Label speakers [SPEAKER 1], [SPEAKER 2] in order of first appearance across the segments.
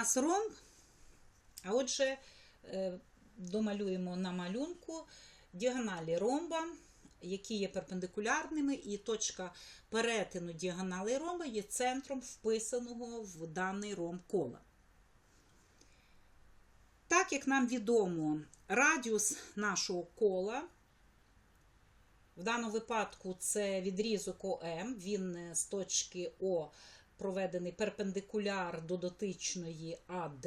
[SPEAKER 1] нас ромб. А отже, е, домалюємо на малюнку діагоналі ромба, які є перпендикулярними, і точка перетину діагонали ромба є центром вписаного в даний ромб кола. Так як нам відомо, радіус нашого кола, в даному випадку це відрізок ОМ, він з точки О проведений перпендикуляр до дотичної АД,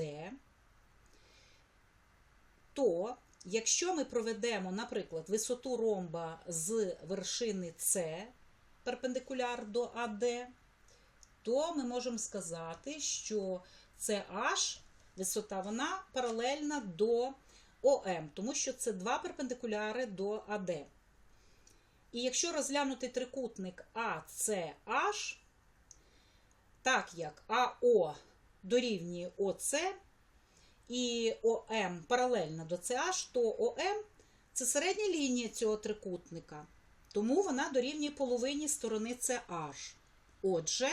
[SPEAKER 1] то якщо ми проведемо, наприклад, висоту ромба з вершини С перпендикуляр до АД, то ми можемо сказати, що CH, висота, вона паралельна до ОМ, тому що це два перпендикуляри до АД. І якщо розглянути трикутник ACH, так як АО дорівнює ОС і ОМ паралельно до CH, то ОМ це середня лінія цього трикутника. Тому вона дорівнює половині сторони CH. Отже,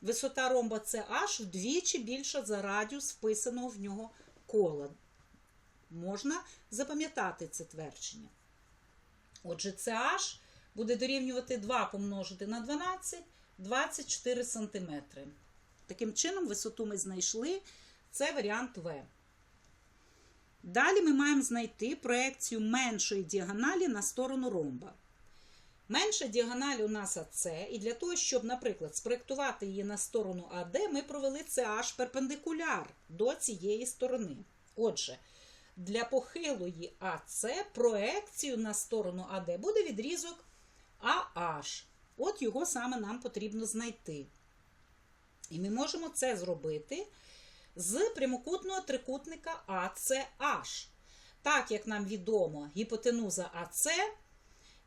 [SPEAKER 1] висота ромба CH вдвічі більша за радіус вписаного в нього кола. Можна запам'ятати це твердження. Отже, CH буде дорівнювати 2 помножити на 12, 24 см. Таким чином, висоту ми знайшли. Це варіант В. Далі ми маємо знайти проекцію меншої діагоналі на сторону ромба. Менша діагональ у нас АС, і для того, щоб, наприклад, спроєктувати її на сторону АД, ми провели CH перпендикуляр до цієї сторони. Отже, для похилої АС проекцію на сторону АД буде відрізок AH. От його саме нам потрібно знайти. І ми можемо це зробити з прямокутного трикутника ACH. Так, як нам відомо гіпотенуза АС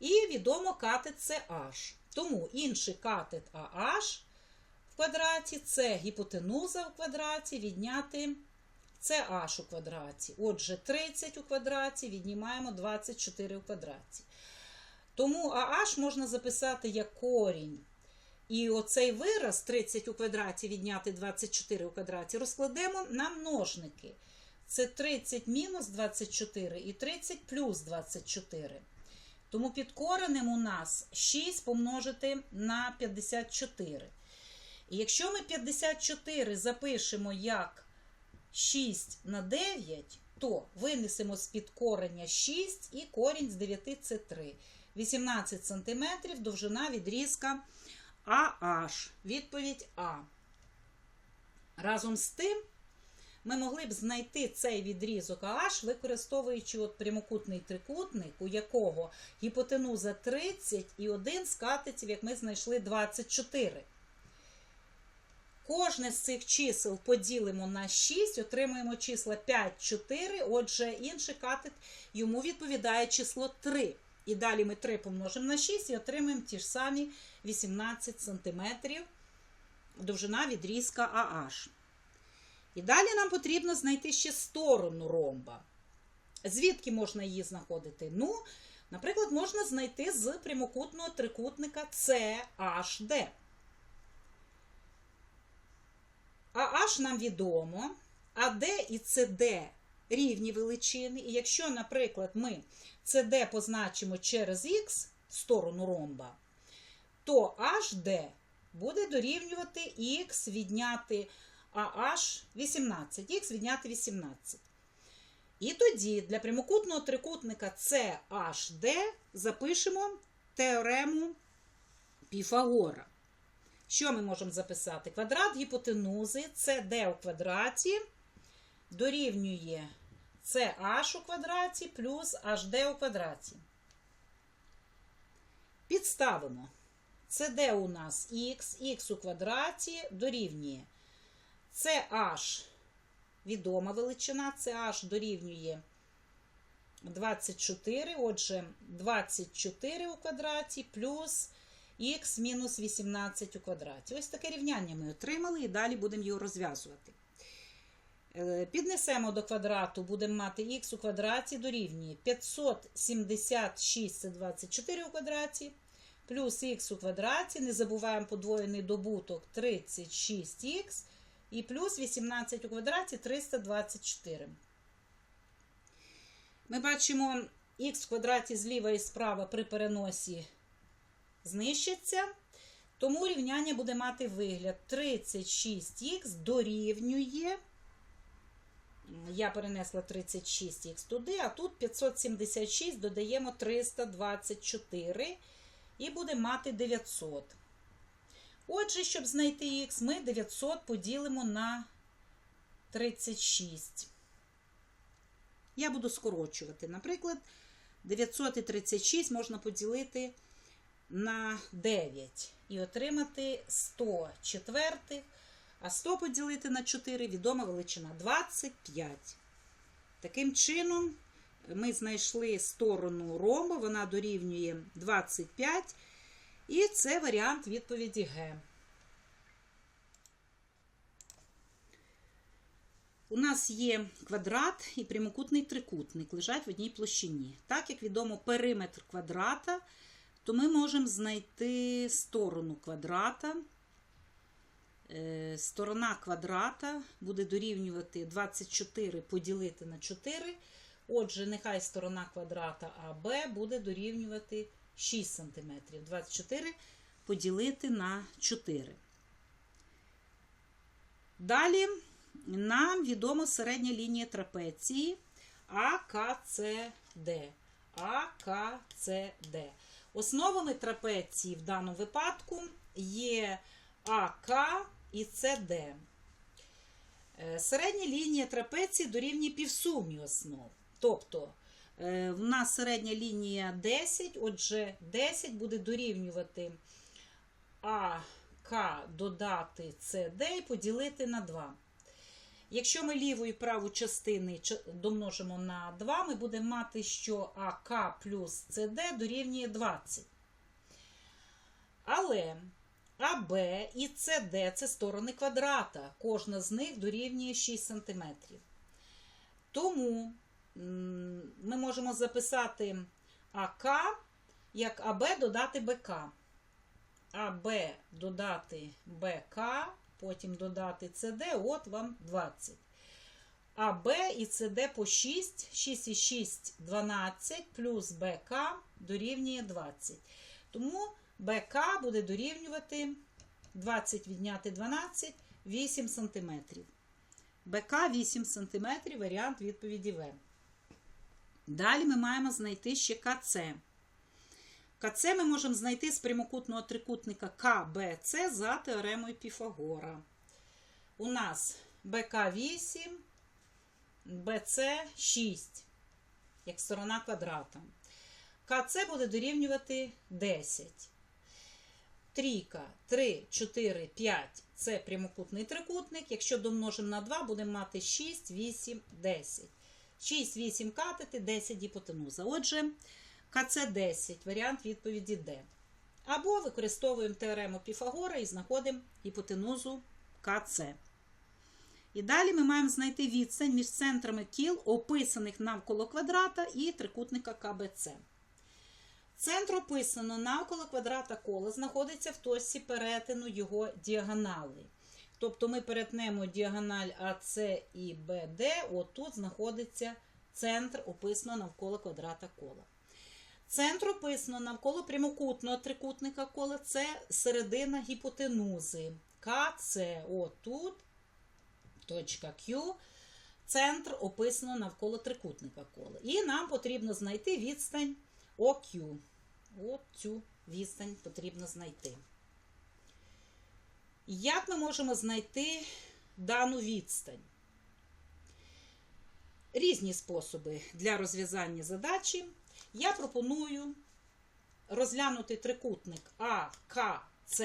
[SPEAKER 1] і відомо катет CH. Тому інший катет AH в квадраті це гіпотенуза в квадраті відняти CH у квадраті. Отже, 30 у квадраті віднімаємо 24 у квадраті. Тому AH можна записати як корінь. І оцей вираз 30 у квадраті відняти 24 у квадраті розкладемо на множники. Це 30 мінус 24 і 30 плюс 24. Тому під коренем у нас 6 помножити на 54. І якщо ми 54 запишемо як 6 на 9, то винесемо з-під кореня 6 і корінь з 9 це 3. 18 см довжина відрізка AH. Відповідь А. Разом з тим, ми могли б знайти цей відрізок AH, використовуючи от прямокутний трикутник, у якого гіпотенуза 30 і один з катетів, як ми знайшли, 24. Кожне з цих чисел поділимо на 6, отримуємо числа 5, 4. Отже, інший катет йому відповідає число 3. І далі ми 3 помножимо на 6 і отримаємо ті ж самі 18 см довжина відрізка AH. І далі нам потрібно знайти ще сторону ромба. Звідки можна її знаходити? Ну, наприклад, можна знайти з прямокутного трикутника CHD. AH нам відомо, AD і CD рівні величини. І якщо, наприклад, ми CD позначимо через Х сторону ромба, то HD буде дорівнювати Х відняти AH 18, Х відняти 18. І тоді для прямокутного трикутника CHD запишемо теорему Піфагора. Що ми можемо записати? Квадрат гіпотенузи CD у квадраті дорівнює CH у квадраті плюс HD у квадраті. Підставимо. CD у нас Х, Х у квадраті дорівнює CH відома величина, CH дорівнює 24, отже, 24 у квадраті плюс х мінус 18 у квадраті. Ось таке рівняння ми отримали і далі будемо його розв'язувати. Піднесемо до квадрату, будемо мати х у квадраті дорівнює 576 це 24 у квадраті, плюс х у квадраті, не забуваємо подвоєний добуток 36х, І плюс 18 у квадраті 324. Ми бачимо х в квадраті зліва і справа при переносі знищиться. Тому рівняння буде мати вигляд 36х дорівнює. Я перенесла 36х туди, а тут 576 додаємо 324 і буде мати 900. Отже, щоб знайти х, ми 900 поділимо на 36. Я буду скорочувати. Наприклад, 936 можна поділити на 9 і отримати 100 четвертих. А 100 поділити на 4 відома величина 25. Таким чином, ми знайшли сторону ромба, вона дорівнює 25. І це варіант відповіді Г. У нас є квадрат і прямокутний трикутник, лежать в одній площині. Так як відомо периметр квадрата, то ми можемо знайти сторону квадрата. Е, Сторона квадрата буде дорівнювати 24 поділити на 4. Отже, нехай сторона квадрата АБ буде дорівнювати 6 см. 24 поділити на 4. Далі нам відома середня лінія трапеції АКЦД. АКЦД. Основами трапеції в даному випадку є АК і СД. Е, Середня лінія трапеції дорівнює півсумі основ. Тобто, е, в нас середня лінія 10, отже, 10 буде дорівнювати АК додати СД і поділити на 2. Якщо ми ліву і праву частини домножимо на 2, ми будемо мати, що АК плюс СД дорівнює 20. Але АБ і СД це сторони квадрата. Кожна з них дорівнює 6 см. Тому ми можемо записати АК як АБ додати БК. АБ додати БК, потім додати СД, от вам 20. АБ і СД по 6, 6 і 6 – 12, плюс БК дорівнює 20. Тому БК буде дорівнювати 20 відняти 12, 8 см. БК 8 см, варіант відповіді В. Далі ми маємо знайти ще КЦ. КЦ ми можемо знайти з прямокутного трикутника КБЦ за теоремою Піфагора. У нас БК 8, БЦ 6, як сторона квадрата. КЦ буде дорівнювати 10. Трійка 3, 4, 5 це прямокутний трикутник. Якщо домножимо на 2, будемо мати 6, 8, 10. 6, 8 катети, 10 гіпотенуза. Отже, КЦ 10, варіант відповіді Д. Або використовуємо теорему Піфагора і знаходимо гіпотенузу КЦ. І далі ми маємо знайти відстань між центрами кіл, описаних навколо квадрата, і трикутника КБЦ. Центр описано навколо квадрата кола знаходиться в точці перетину його діагонали. Тобто ми перетнемо діагональ АС і БД, отут знаходиться центр описано навколо квадрата кола. Центр описано навколо прямокутного трикутника кола це середина гіпотенузи. КЦ отут, точка Q, центр описано навколо трикутника кола. І нам потрібно знайти відстань ОК. От цю відстань потрібно знайти. Як ми можемо знайти дану відстань? Різні способи для розв'язання задачі. Я пропоную розглянути трикутник АКЦ.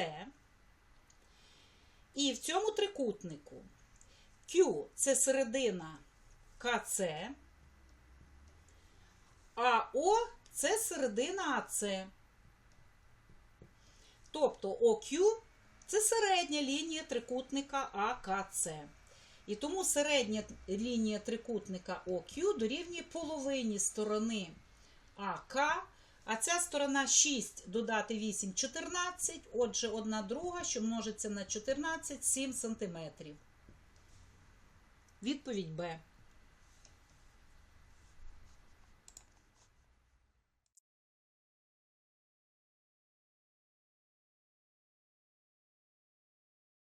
[SPEAKER 1] І в цьому трикутнику Q це середина КЦ, а О це середина АЦ. Тобто ОК це середня лінія трикутника АКЦ. І тому середня лінія трикутника ОК дорівнює половині сторони АК, а ця сторона 6 додати 8 14, отже, одна друга, що множиться на 14, 7 см. Відповідь Б.